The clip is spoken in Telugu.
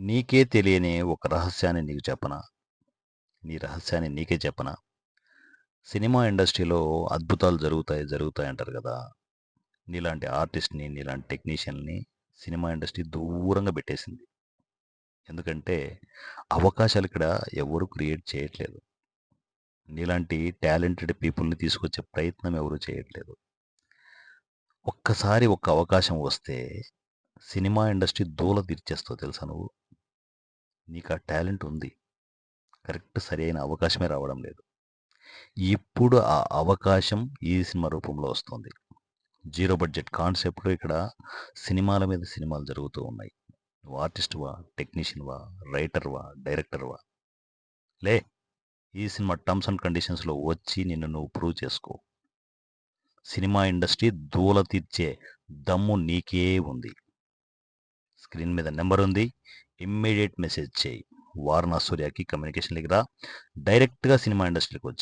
నీకే తెలియని ఒక రహస్యాన్ని నీకు చెప్పనా? నీ రహస్యాన్ని నీకే చెప్పనా? సినిమా ఇండస్ట్రీలో అద్భుతాలు జరుగుతాయి జరుగుతాయి అంటారు కదా! నీలాంటి ఆర్టిస్ట్ని నీలాంటి టెక్నీషియన్ని సినిమా ఇండస్ట్రీ దూరంగా పెట్టేసింది. ఎందుకంటే అవకాశాలు ఇక్కడ ఎవరు క్రియేట్ చేయట్లేదు. నీలాంటి టాలెంటెడ్ పీపుల్ని తీసుకొచ్చే ప్రయత్నం ఎవరు చేయట్లేదు. ఒక్కసారి ఒక్క అవకాశం వస్తే సినిమా ఇండస్ట్రీ దూల తీర్చేస్తావు తెలుసా నువ్వు? నీకు ఆ టాలెంట్ ఉంది. కరెక్ట్ సరైన అవకాశమే రావడం లేదు. ఇప్పుడు ఆ అవకాశం ఈ సినిమా రూపంలో వస్తుంది. జీరో బడ్జెట్ కాన్సెప్ట్లో ఇక్కడ సినిమాల మీద సినిమాలు జరుగుతూ ఉన్నాయి. నువ్వు ఆర్టిస్ట్వా టెక్నీషియన్వా రైటర్వా డైరెక్టర్వా లే ఈ సినిమా టర్మ్స్ అండ్ కండిషన్స్లో వచ్చి నిన్ను నువ్వు ప్రూవ్ చేసుకో. సినిమా ఇండస్ట్రీ దూల తీర్చే దమ్ము నీకే ఉంది. స్క్రీన్ మీద నెంబర్ ఉంది. ఇమ్మీడియట్ మెసేజ్ చేయి. వారణా సూర్యకి కమ్యూనికేషన్ రా డైరెక్ట్గా సినిమా ఇండస్ట్రీకి వచ్చి